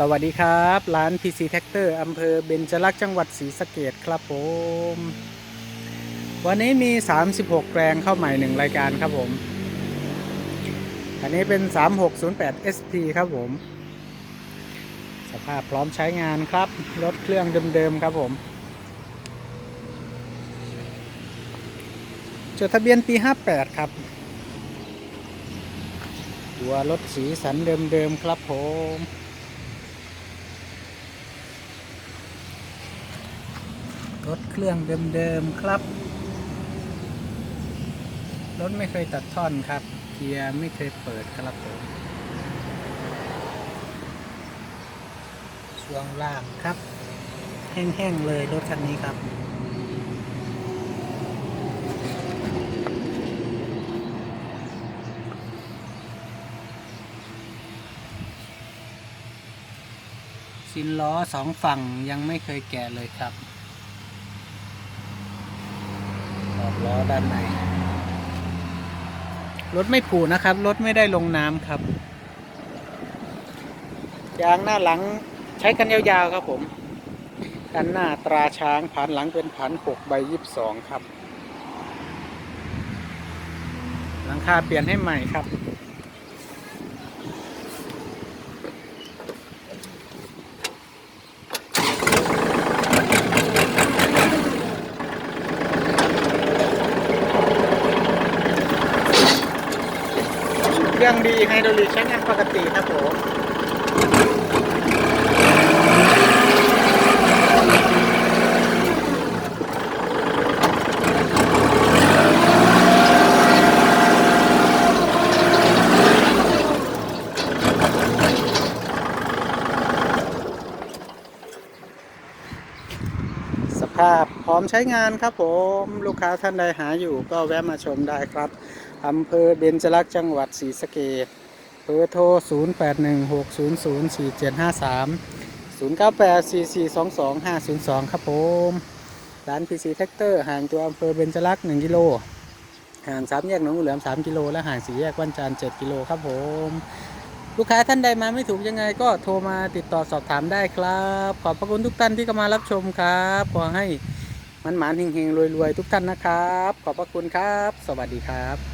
สวัสดีครับ ร้าน PC Tractor อำเภอเบญจลักษณ์จังหวัดศรีสะเกดครับผม วันนี้มี 36 แปลงเข้าใหม่1รายการครับผม อันนี้เป็น 3608 SP ครับผม สภาพพร้อมใช้งานครับ รถเครื่องเดิมๆครับผมจดทะเบียนปี 58 ครับ ตัวรถสีสันเดิมๆครับผม รถเครื่องเดิมๆครับ รถไม่เคยตัดท่อนครับ เกียร์ไม่เคยเปิดครับผมช่วงล่างครับ แห้งๆเลยรถคันนี้ครับสินล้อสองฝั่งยังไม่เคยแกะเลยครับ ขอบล้อด้านในรถไม่ผูนะครับรถไม่ได้ลงน้ำครับยางหน้าหลังใช้กันยาวๆครับผมด้านหน้าตราช้างผ่านหลังเป็นผ่านหกใบยี่สิบสองครับ หลังคาเปลี่ยนให้ใหม่ครับ รื่องดีไฮดรอลิกใช้งานปกติครับผมสภาพพร้อมใช้งานครับผมลูกค้าท่านใดหาอยู่ก็แวะมาชมได้ครับ อำเภอเบญจลักษณ์จังหวัดศรีสะเกษเบอร์โทร 0816004753 0984422502 ครับผม ร้าน PC Tractor ห่างตัวอำเภอเบญจลักษณ์1กิโล ห่างสามแยกหนองเหลือม 3 กิโล และห่างสี่แยกวันจันทร์7กิโลครับผม ลูกค้าท่านใดมาไม่ถูกยังไงก็โทรมาติดต่อสอบถามได้ครับ ขอบพระคุณทุกท่านที่เข้ามารับชมครับ ขอให้มันหมานเฮงๆรวยๆ ทุกท่านนะครับ ขอบพระคุณครับ สวัสดีครับ